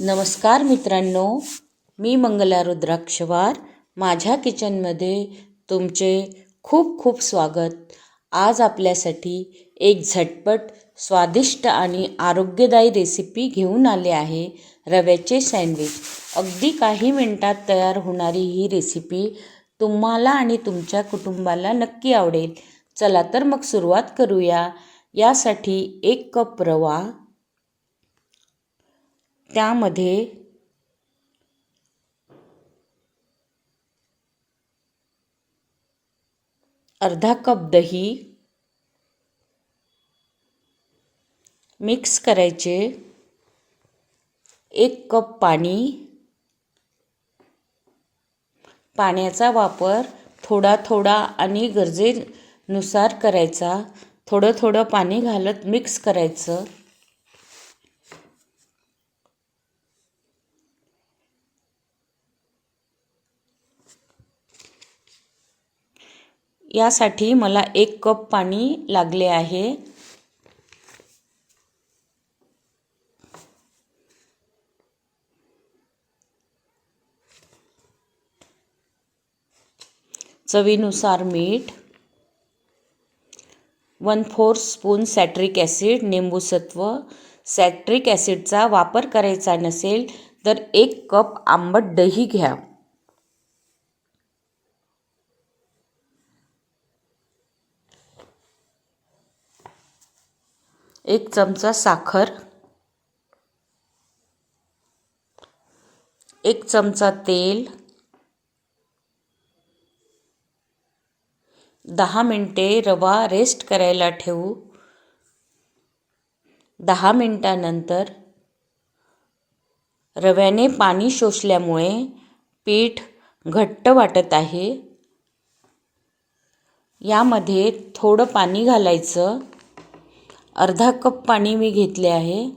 नमस्कार मित्रांनो मी मंगला रुद्राक्षवार. माझ्या किचनमध्ये तुमचे खूप खूप स्वागत. आज आपल्यासाठी एक झटपट स्वादिष्ट आणि आरोग्यदायी रेसिपी घेऊन आले आहे रव्याचे सँडविच अगदी काही मिनटात तयार होणारी ही रेसिपी तुम्हाला आणि तुमच्या कुटुंबाला नक्की आवडेल. चला तर मग सुरुवात करूया. यासाठी एक कप रवा त्यामध्ये अर्धा कप दही मिक्स करायचे एक कप पाणी पाण्याचा वापर थोडा थोडा आणि गरजेनुसार करायचा थोडं थोडं पाणी घालत मिक्स करायचं. यासाठी मला एक कप पाणी लागले आहे. चवीनुसार मीठ one four spoon citric acid निंबूसत्व citric ॲसिडचा वापर करायचा नसेल तर एक कप आंबट दही घ्या. एक चमचा साखर एक चमचा तेल दहा मिनटे रवा रेस्ट करायला ठेवू. दहा मिनटानंतर रव्याने पाणी शोषल्यामुळे पीठ घट्ट वाटत आहे. यामध्ये थोडं पाणी घालायचं. अर्धा कप पाणी मी घेतले आहे.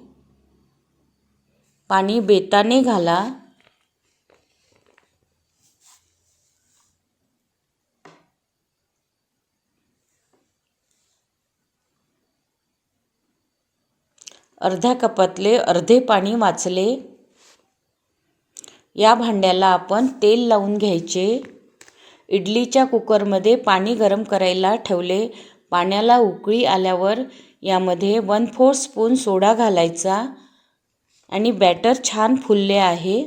पाणी बेताने घाला. अर्ध्या कपातले अर्धे पाणी वाचले. या भांड्याला आपण तेल लावून घ्यायचे. इडलीच्या कुकरमध्ये पाणी गरम करायला ठेवले. पाण्याला उकळी आल्यावर यामध्ये वन फोर स्पून सोडा घालायचा आणि बॅटर छान फुलले आहे.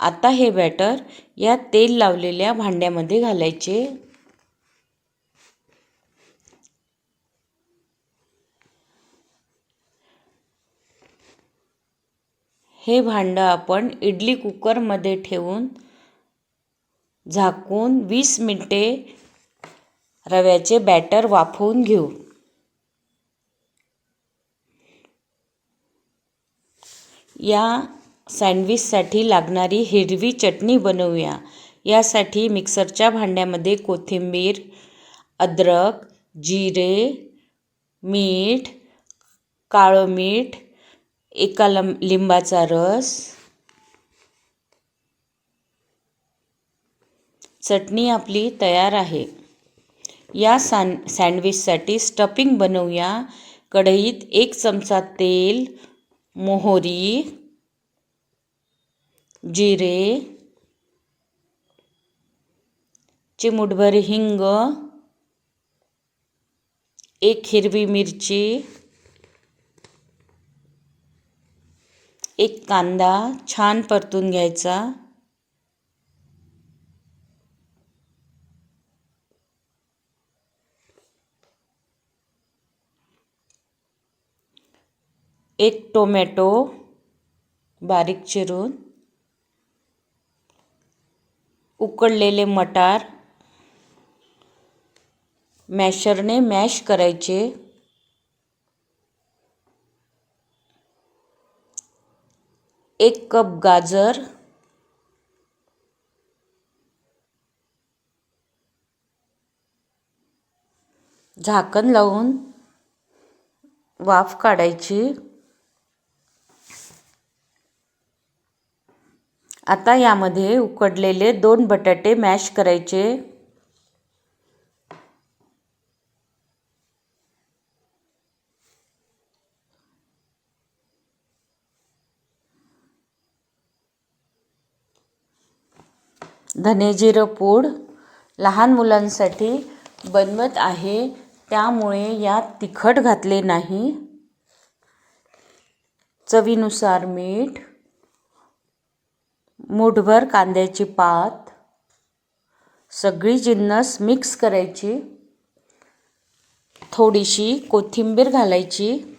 आता हे बॅटर या तेल लावलेल्या भांड्यामध्ये घालायचे. हे भांडं आपण इडली कुकरमध्ये ठेवून झाकून वीस मिनटे रव्याचे बॅटर वाफवून घेऊ. या सँडविचसाठी लागणारी हिरवी चटणी बनवूया. यासाठी मिक्सरच्या भांड्यामध्ये कोथिंबीर अद्रक जिरे मीठ काळं मीठ एका लंब लिंबाचा रस चटणी आपली तयार आहे. या सँड सँडविचसाठी स्टफिंग बनवूया. कढईत एक चमचा तेल मोहरी जिरे चिमुटभर हिंग एक हिरवी मिरची एक कांदा छान परतून घ्यायचा. एक टोमॅटो बारीक चिरून उकडलेले मटार मॅशरने मॅश करायचे. एक कप गाजर झाकण लावून वाफ काढायची. आता यामध्ये उकडलेले दोन बटाटे मॅश करायचे. धने जिरं पूड लहान मुलांसाठी बनवत आहे. त्यामुळे यात तिखट घातले नाही. चवीनुसार मीठ मूठभर कांद्याची पात. सगळी जिन्नस मिक्स करायची. थोडीशी कोथिंबीर घालायची.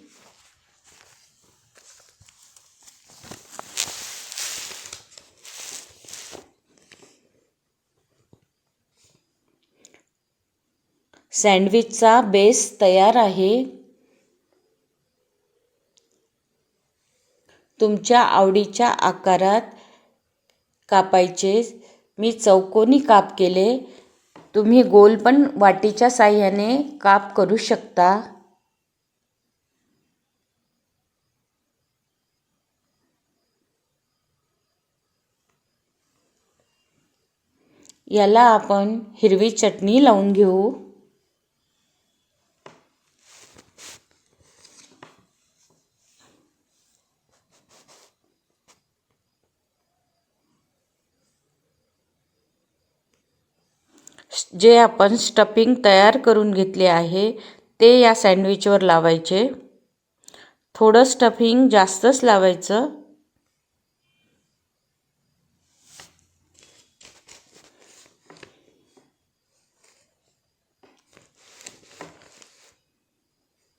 सँडविचचा बेस तयार आहे. तुमच्या आवडीच्या आकारात कापायचे. मी चौकोनी काप केले. तुम्ही गोल पण वाटीच्या साह्याने काप करू शकता. याला आपण हिरवी चटणी लावून घेऊ. जे आपण स्टफिंग तयार करून घेतले आहे ते या सँडविचवर लावायचे. थोडं स्टफिंग जास्तच लावायचं.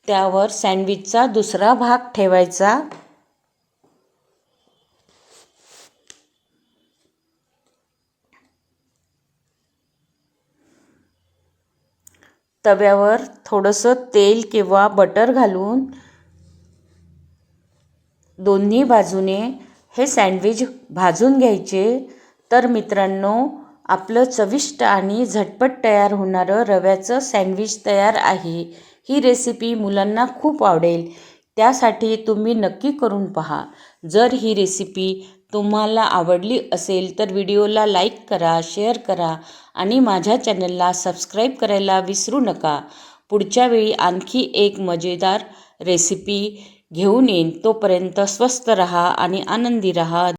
त्यावर सँडविचचा दुसरा भाग ठेवायचा. तव्यावर थोडंसं तेल किंवा बटर घालून दोन्ही बाजूने हे सँडविच भाजून घ्यायचे. तर मित्रांनो आपलं चविष्ट आणि झटपट तयार होणारं रव्याचं सँडविच तयार आहे. ही रेसिपी मुलांना खूप आवडेल. त्यासाठी तुम्ही नक्की करून पहा. जर ही रेसिपी तुम्हाला आवडली असेल तर व्हिडिओला लाईक करा शेअर करा आणि माझ्या चॅनलला सबस्क्राईब करायला विसरू नका. पुढच्या वेळी आणखी एक मजेदार रेसिपी घेऊन येईन. तोपर्यंत स्वस्त रहा आणि आनंदी रहा.